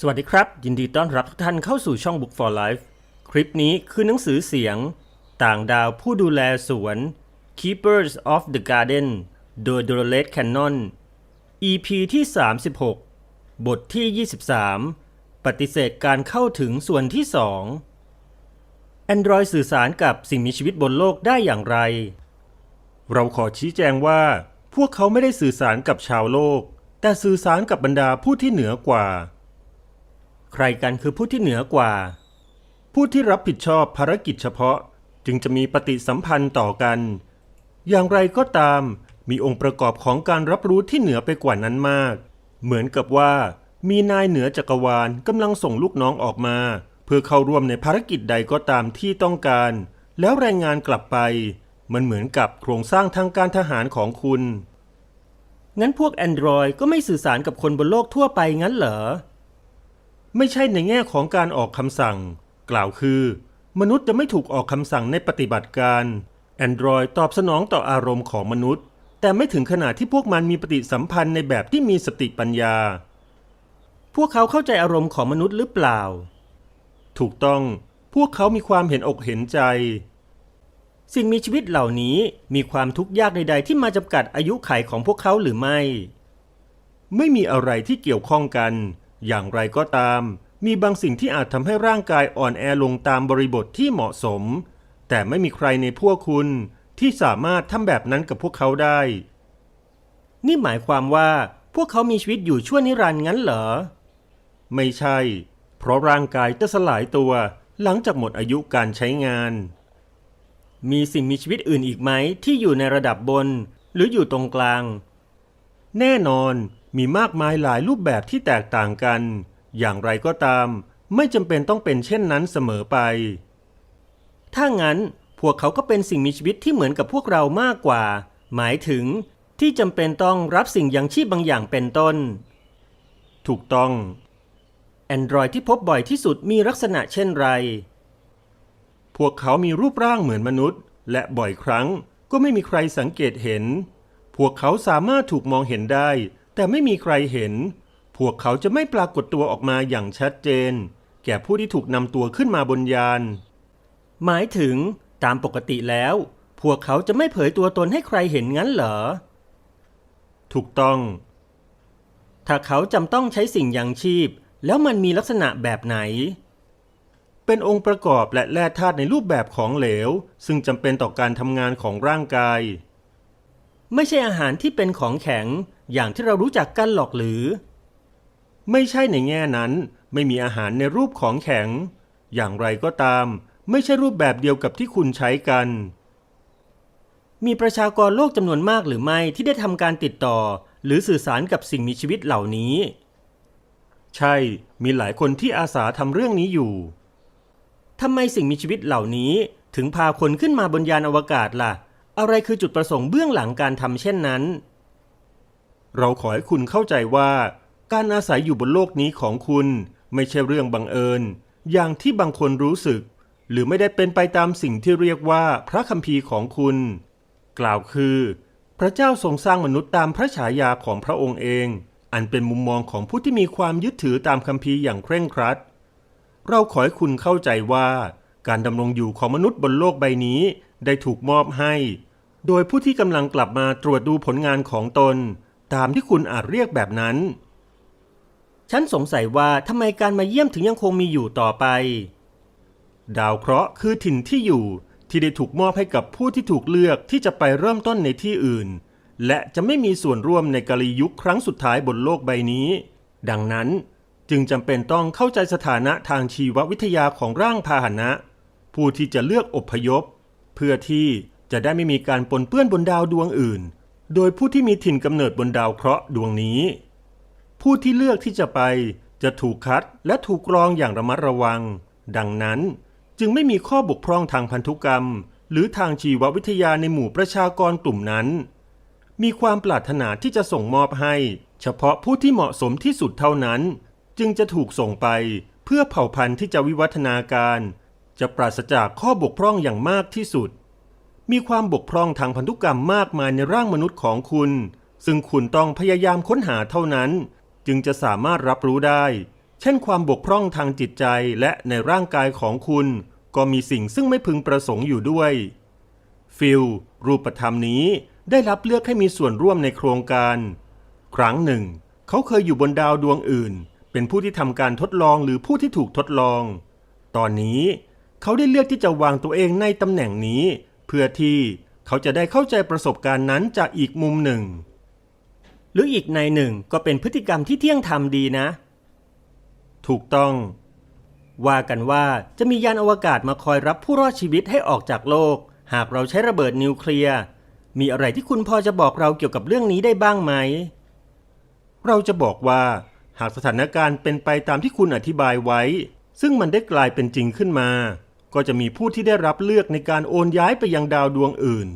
สวัสดีครับ ยินดีต้อนรับทุกท่านเข้าสู่ช่อง Book for Life คลิปนี้คือหนังสือเสียง ต่างดาวผู้ดูแลสวน Keepers of the Garden โดย Dolores Cannon EP ที่ 36 บทที่ 23 ปฏิเสธการเข้าถึงส่วนที่ 2 Android สื่อสารกับสิ่งมีชีวิตบนโลกได้อย่างไร เราขอชี้แจงว่า พวกเขาไม่ได้สื่อสารกับชาวโลก แต่สื่อสารกับบรรดาผู้ที่เหนือกว่า ใครกันคือผู้ที่เหนือกว่า ผู้ที่รับผิดชอบภารกิจเฉพาะจึงจะมีปฏิสัมพันธ์ต่อกัน อย่างไรก็ตามมีองค์ประกอบของการรับรู้ที่เหนือไปกว่านั้นมาก เหมือนกับว่า มีนายเหนือจักรวาลกำลังส่งลูกน้องออกมา เพื่อเข้าร่วมในภารกิจใดก็ตามที่ต้องการ แล้วรายงานกลับไป มันเหมือนกับโครงสร้างทางการทหารของคุณ งั้นพวก Android ก็ไม่สื่อสารกับคนบนโลกทั่วไปงั้นเหรอ ไม่ใช่ในแง่ของการออกคำสั่ง กล่าวคือ มนุษย์จะไม่ถูกออกคำสั่งในปฏิบัติการ Android ตอบสนองต่ออารมณ์ของมนุษย์ แต่ไม่ถึงขนาดที่พวกมันมีปฏิสัมพันธ์ในแบบที่มีสติปัญญา พวกเขาเข้าใจอารมณ์ของมนุษย์หรือเปล่า ถูกต้องพวกเขามีความเห็นอกเห็นใจ สิ่งมีชีวิตเหล่านี้มีความทุกข์ยากใด ๆ ที่มาจำกัดอายุขัยของพวกเขาหรือไม่ ไม่มีอะไรที่เกี่ยวข้องกัน อย่างไรก็ตาม มีบางสิ่งที่อาจทำให้ร่างกายอ่อนแอลงตามบริบทที่เหมาะสม แต่ไม่มีใครในพวกคุณที่สามารถทำแบบนั้นกับพวกเขาได้ นี่หมายความว่าพวกเขามีชีวิตอยู่ชั่วนิรันดร์งั้นเหรอ ไม่ใช่ เพราะร่างกายจะสลายตัวหลังจากหมดอายุการใช้งาน มีสิ่งมีชีวิตอื่นอีกไหมที่อยู่ในระดับบน หรืออยู่ตรงกลาง แน่นอนมีมากมายหลายรูปแบบที่แตกต่างกัน อย่างไรก็ตาม ไม่จำเป็นต้องเป็นเช่นนั้นเสมอไป ถ้างั้นพวกเขาก็เป็นสิ่งมีชีวิตที่เหมือนกับพวกเรามากกว่า หมายถึงที่จำเป็นต้องรับสิ่งยังชีพบางอย่างเป็นต้น ถูกต้อง Android ที่พบบ่อยที่สุดมีลักษณะเช่นไร พวกเขามีรูปร่างเหมือนมนุษย์ และบ่อยครั้งก็ไม่มีใครสังเกตเห็น พวกเขาสามารถถูกมองเห็นได้ แต่ไม่มีใครเห็น พวกเขาจะไม่ปรากฏตัวออกมาอย่างชัดเจน แก่ผู้ที่ถูกนำตัวขึ้นมาบนยาน หมายถึงตามปกติแล้ว พวกเขาจะไม่เผยตัวตนให้ใครเห็นงั้นเหรอ ถูกต้อง ถ้าเขาจำต้องใช้สิ่งยังชีพ แล้วมันมีลักษณะแบบไหน เป็นองค์ประกอบและแร่ธาตุในรูปแบบของเหลว ซึ่งจำเป็นต่อการทำงานของร่างกาย ไม่ใช่อาหารที่เป็นของแข็งอย่างที่เรารู้จักกันหรอกหรือ ไม่ใช่ในแง่นั้น ไม่มีอาหารในรูปของแข็ง อย่างไรก็ตาม ไม่ใช่รูปแบบเดียวกับที่คุณใช้กัน มีประชากรโลกจำนวนมากหรือไม่ที่ได้ทำการติดต่อ หรือสื่อสารกับสิ่งมีชีวิตเหล่านี้ ใช่ มีหลายคนที่อาสาทำเรื่องนี้อยู่ทำไมสิ่งมีชีวิตเหล่านี้ถึงพาคนขึ้นมาบนยานอวกาศล่ะ อะไรคือจุดประสงค์เบื้องหลังการทำเช่นนั้น เราขอให้คุณเข้าใจว่า การอาศัยอยู่บนโลกนี้ของคุณไม่ใช่เรื่องบังเอิญ อย่างที่บางคนรู้สึก หรือไม่ได้เป็นไปตามสิ่งที่เรียกว่าพระคัมภีร์ของคุณ กล่าวคือ พระเจ้าทรงสร้างมนุษย์ตามพระฉายาของพระองค์เอง อันเป็นมุมมองของผู้ที่มีความยึดถือตามคัมภีร์อย่างเคร่งครัด เราขอให้คุณเข้าใจว่า การดำรงอยู่ของมนุษย์บนโลกใบนี้ ได้ถูกมอบให้ โดยผู้ที่กำลังกลับมาตรวจดูผลงานของตน ตามที่คุณอาจเรียกแบบนั้น ฉันสงสัยว่าทำไมการมาเยี่ยมถึงยังคงมีอยู่ต่อไป ดาวเคราะห์คือถิ่นที่อยู่ที่ได้ถูกมอบให้กับผู้ที่ถูกเลือกที่จะไปเริ่มต้นในที่อื่น และจะไม่มีส่วนร่วมในกาลียุคครั้งสุดท้ายบนโลกใบนี้ ดังนั้นจึงจำเป็นต้องเข้าใจสถานะทางชีววิทยาของร่างพาหนะ ผู้ที่จะเลือกอพยพ เพื่อที่ จะได้ไม่มีการปนเปื้อนบนดาวดวงอื่น โดยผู้ที่มีถิ่นกำเนิดบนดาวเคราะห์ดวงนี้ ผู้ที่เลือกที่จะไปจะถูกคัดและถูกกรองอย่างระมัดระวัง ดังนั้นจึงไม่มีข้อบกพร่องทางพันธุกรรม หรือทางชีววิทยาในหมู่ประชากรกลุ่มนั้น มีความปรารถนาที่จะส่งมอบให้ เฉพาะผู้ที่เหมาะสมที่สุดเท่านั้น จึงจะถูกส่งไปเพื่อเผ่าพันธุ์ที่จะวิวัฒนาการ จะปราศจากข้อบกพร่องอย่างมากที่สุด มีความบกพร่องทางพันธุกรรมมากมายในร่างมนุษย์ของคุณ ซึ่งคุณต้องพยายามค้นหาเท่านั้น จึงจะสามารถรับรู้ได้ เช่นความบกพร่องทางจิตใจและในร่างกายของคุณ ก็มีสิ่งซึ่งไม่พึงประสงค์อยู่ด้วย ฟิลรูปธรรมนี้ได้รับเลือกให้มีส่วนร่วมในโครงการ ครั้งหนึ่ง เขาเคยอยู่บนดาวดวงอื่น เป็นผู้ที่ทำการทดลองหรือผู้ที่ถูกทดลอง ตอนนี้เขาได้เลือกที่จะวางตัวเองในตำแหน่งนี้ เพื่อที่เขาจะได้เข้าใจประสบการณ์นั้นจากอีกมุมหนึ่ง หรืออีกในหนึ่งก็เป็นพฤติกรรมที่เที่ยงธรรมดีนะ ถูกต้อง ว่ากันว่าจะมียานอวกาศมาคอยรับผู้รอดชีวิตให้ออกจากโลก หากเราใช้ระเบิดนิวเคลียร์ มีอะไรที่คุณพอจะบอกเราเกี่ยวกับเรื่องนี้ได้บ้างไหม เราจะบอกว่า หากสถานการณ์เป็นไปตามที่คุณอธิบายไว้ ซึ่งมันได้กลายเป็นจริงขึ้นมา ก็จะมีผู้ที่ได้รับเลือกในการโอนย้ายไปยังดาวดวงอื่น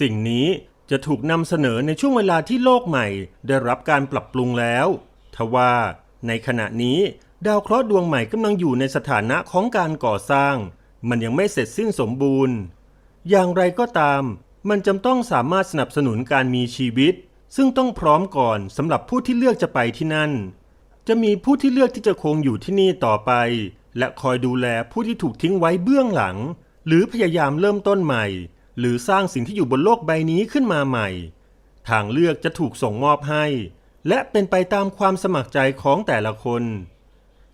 สิ่งนี้จะถูกนำเสนอในช่วงเวลาที่โลกใหม่ ได้รับการปรับปรุงแล้วทว่าในขณะนี้ดาวเคราะห์ดวงใหม่กำลังอยู่ในสถานะของการก่อสร้าง มันยังไม่เสร็จสิ้นสมบูรณ์ อย่างไรก็ตาม มันจำต้องสามารถสนับสนุนการมีชีวิต ซึ่งต้องพร้อมก่อนสำหรับผู้ที่เลือกจะไปที่นั่น จะมีผู้ที่เลือกที่จะคงอยู่ที่นี่ต่อไป และคอยดูแลผู้ที่ถูกทิ้งไว้เบื้องหลัง หรือพยายามเริ่มต้นใหม่ หรือสร้างสิ่งที่อยู่บนโลกใบนี้ขึ้นมาใหม่ ทางเลือกจะถูกส่งมอบให้ และเป็นไปตามความสมัครใจของแต่ละคน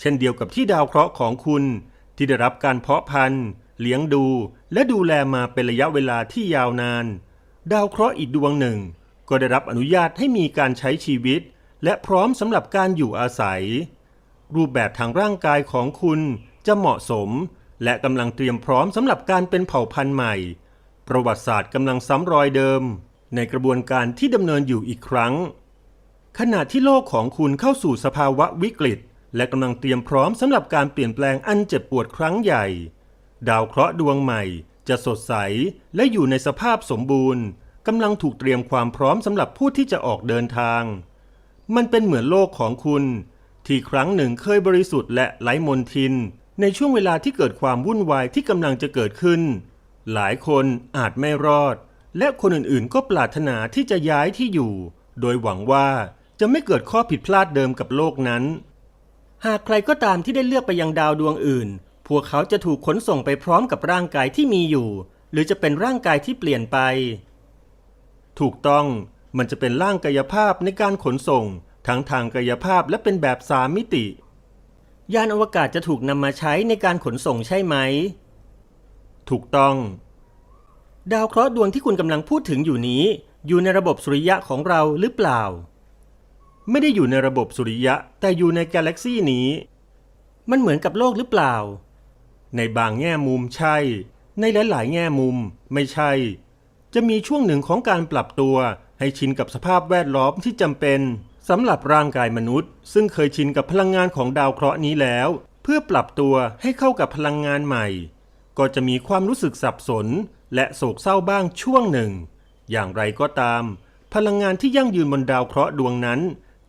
เช่นเดียวกับที่ดาวเคราะห์ของคุณ ที่ได้รับการเพาะพันธุ์ เลี้ยงดู และดูแลมาเป็นระยะเวลาที่ยาวนาน ดาวเคราะห์อีกดวงหนึ่ง ก็ได้รับอนุญาตให้มีการใช้ชีวิต และพร้อมสำหรับการอยู่อาศัย รูปแบบทางร่างกายของคุณจะเหมาะสม และกำลังเตรียมพร้อมสำหรับการเป็นเผ่าพันธุ์ใหม่ ประวัติศาสตร์กำลังซ้ำรอยเดิม ในกระบวนการที่ดำเนินอยู่อีกครั้ง ขณะที่โลกของคุณเข้าสู่สภาวะวิกฤต และกำลังเตรียมพร้อมสำหรับการเปลี่ยนแปลงอันเจ็บปวดครั้งใหญ่ ดาวเคราะห์ดวงใหม่จะสดใสและอยู่ในสภาพสมบูรณ์กำลังถูกเตรียมความพร้อมสำหรับผู้ที่จะออกเดินทาง มันเป็นเหมือนโลกของคุณ ที่ครั้งหนึ่งเคยบริสุทธิ์และไร้มนทิน ในช่วงเวลาที่เกิดความวุ่นวายที่กำลังจะเกิดขึ้น หลายคนอาจไม่รอด และคนอื่นๆ ก็ปรารถนาที่จะย้ายที่อยู่ โดยหวังว่าจะไม่เกิดข้อผิดพลาดเดิมกับโลกนั้น หากใครก็ตามที่ได้เลือกไปยังดาวดวงอื่น พวกเขาจะถูกขนส่งไปพร้อมกับร่างกายที่มีอยู่ หรือจะเป็นร่างกายที่เปลี่ยนไป ถูกต้องมันจะเป็นร่างกายภาพในการขนส่ง ทั้งทางกายภาพและเป็นแบบสามมิติ ยานอวกาศจะถูกนำมาใช้ในการขนส่งใช่ไหม ถูกต้อง ดาวเคราะห์ดวงที่คุณกำลังพูดถึงอยู่นี้ อยู่ในระบบสุริยะของเราหรือเปล่า ไม่ได้อยู่ในระบบสุริยะ แต่อยู่ในกาแล็กซี่นี้ มันเหมือนกับโลกหรือเปล่า ในบางแง่มุมใช่ ในหลายๆ แง่มุมไม่ใช่ จะมีช่วงหนึ่งของการปรับตัวให้ชินกับสภาพแวดล้อมที่จำเป็น สำหรับร่างกายมนุษย์ ซึ่งเคยชินกับพลังงานของดาวเคราะห์นี้แล้ว เพื่อปรับตัวให้เข้ากับพลังงานใหม่ ก็จะมีความรู้สึกสับสน และโศกเศร้าบ้างช่วงหนึ่ง อย่างไรก็ตาม พลังงานที่ยั่งยืนบนดาวเคราะห์ดวงนั้น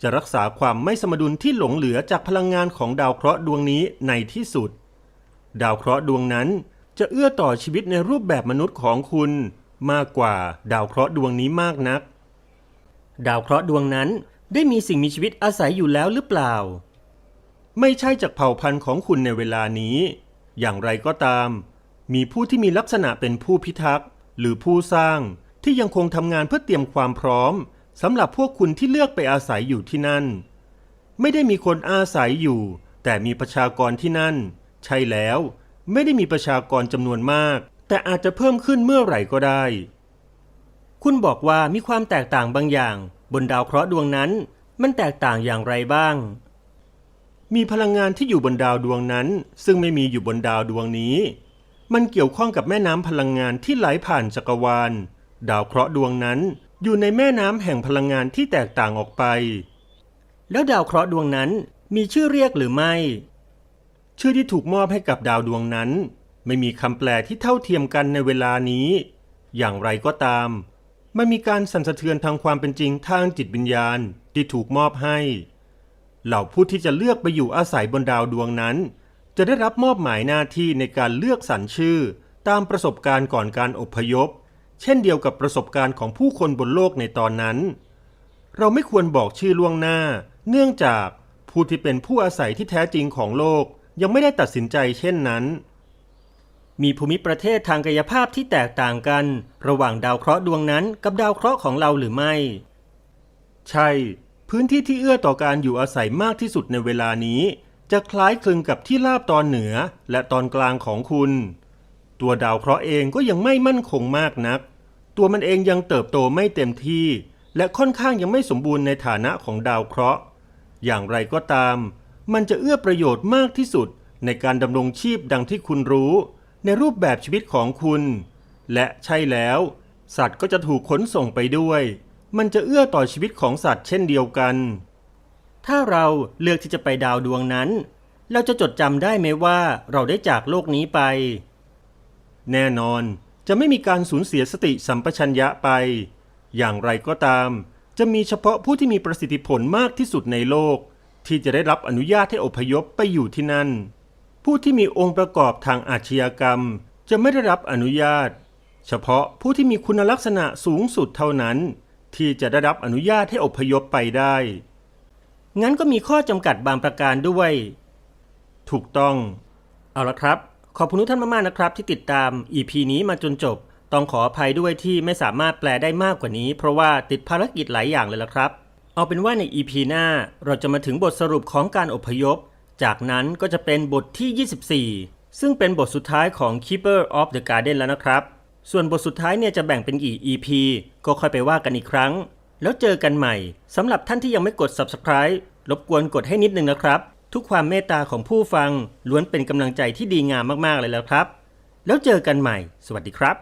จะรักษาความไม่สมดุลที่หลงเหลือจากพลังงานของดาวเคราะห์ดวงนี้ในที่สุด ดาวเคราะห์ดวงนั้นจะเอื้อต่อชีวิตในรูปแบบมนุษย์ของคุณ มากกว่าดาวเคราะห์ดวงนี้มากนัก ดาวเคราะห์ดวงนั้น ได้มีสิ่งมีชีวิตอาศัยอยู่แล้วหรือเปล่า ไม่ใช่จากเผ่าพันธุ์ของคุณในเวลานี้ อย่างไรก็ตาม มีผู้ที่มีลักษณะเป็นผู้พิทักษ์ หรือผู้สร้างที่ยังคงทำงานเพื่อเตรียมความพร้อมสำหรับพวกคุณที่เลือกไปอาศัยอยู่ที่นั่น ไม่ได้มีคนอาศัยอยู่ แต่มีประชากรที่นั่น ใช่แล้ว ไม่ได้มีประชากรจำนวนมาก แต่อาจจะเพิ่มขึ้นเมื่อไหร่ก็ได้ คุณบอกว่ามีความแตกต่างบางอย่าง บนดาวเคราะห์ดวงนั้นมันแตกต่างอย่างไรบ้าง มีพลังงานที่อยู่บนดาวดวงนั้น ซึ่งไม่มีอยู่บนดาวดวงนี้ มันเกี่ยวข้องกับแม่น้ำพลังงานที่ไหลผ่านจักรวาล ดาวเคราะห์ดวงนั้นอยู่ในแม่น้ำแห่งพลังงานที่แตกต่างออกไป แล้วดาวเคราะห์ดวงนั้นมีชื่อเรียกหรือไม่ ชื่อที่ถูกมอบให้กับดาวดวงนั้น ไม่มีคำแปลที่เท่าเทียมกันในเวลานี้ อย่างไรก็ตาม มันมีการสั่นสะเทือนทางความเป็นจริงทางจิตวิญญาณที่ถูกมอบให้ เหล่าผู้ที่จะเลือกไปอยู่อาศัยบนดาวดวงนั้น จะได้รับมอบหมายหน้าที่ในการเลือกสรรชื่อ ตามประสบการณ์ก่อนการอพยพ เช่นเดียวกับประสบการณ์ของผู้คนบนโลกในตอนนั้น เราไม่ควรบอกชื่อล่วงหน้า เนื่องจากผู้ที่เป็นผู้อาศัยที่แท้จริงของโลกยังไม่ได้ตัดสินใจเช่นนั้น มีภูมิประเทศทางกายภาพที่แตกต่างกัน ระหว่างดาวเคราะห์ดวงนั้นกับดาวเคราะห์ของเราหรือไม่ ใช่ พื้นที่ที่เอื้อต่อการอยู่อาศัยมากที่สุดในเวลานี้ จะคล้ายคลึงกับที่ราบตอนเหนือและตอนกลางของคุณ ตัวดาวเคราะห์เองก็ยังไม่มั่นคงมากนัก ตัวมันเองยังเติบโตไม่เต็มที่ และค่อนข้างยังไม่สมบูรณ์ในฐานะของดาวเคราะห์ อย่างไรก็ตาม มันจะเอื้อประโยชน์มากที่สุดในการดำรงชีพดังที่คุณรู้ ในรูปแบบชีวิตของคุณ และใช่แล้ว สัตว์ก็จะถูกขนส่งไปด้วย มันจะเอื้อต่อชีวิตของสัตว์เช่นเดียวกัน ถ้าเราเลือกที่จะไปดาวดวงนั้น เราจะจดจำได้ไหมว่าเราได้จากโลกนี้ไป แน่นอนจะไม่มีการสูญเสียสติสัมปชัญญะไป อย่างไรก็ตาม จะมีเฉพาะผู้ที่มีประสิทธิผลมากที่สุดในโลก ที่จะได้รับอนุญาตให้อพยพไปอยู่ที่นั่น ผู้ที่มีองค์ประกอบทางอาชญากรรม จะไม่ได้รับอนุญาต เฉพาะผู้ที่มีคุณลักษณะสูงสุดเท่านั้น ที่จะได้รับอนุญาตให้อพยพไปได้ งั้นก็มีข้อจำกัดบางประการด้วย ถูกต้อง เอาละครับ ขอบคุณทุกท่านมากๆนะครับ ที่ติดตาม EP นี้มาจนจบ ต้องขออภัยด้วยที่ไม่สามารถแปลได้มากกว่านี้ เพราะว่าติดภารกิจหลายอย่างเลยละครับ เอาเป็นว่าใน EP หน้าเราจะมาถึงบทสรุปของการอพยพ จากนั้นก็จะเป็นบทที่ 24 ซึ่งเป็นบทสุดท้ายของ Keeper of the Garden แล้วนะครับ ส่วนบทสุดท้ายเนี่ยจะแบ่งเป็นกี่ EP ก็ค่อยไปว่ากันอีกครั้ง แล้วเจอกันใหม่สำหรับท่านที่ยังไม่กด Subscribe รบกวนกดให้นิดนึงนะครับ ทุกความเมตตาของผู้ฟังล้วนเป็นกำลังใจที่ดีงามมากๆเลยแล้วครับ แล้วเจอกันใหม่ สวัสดีครับ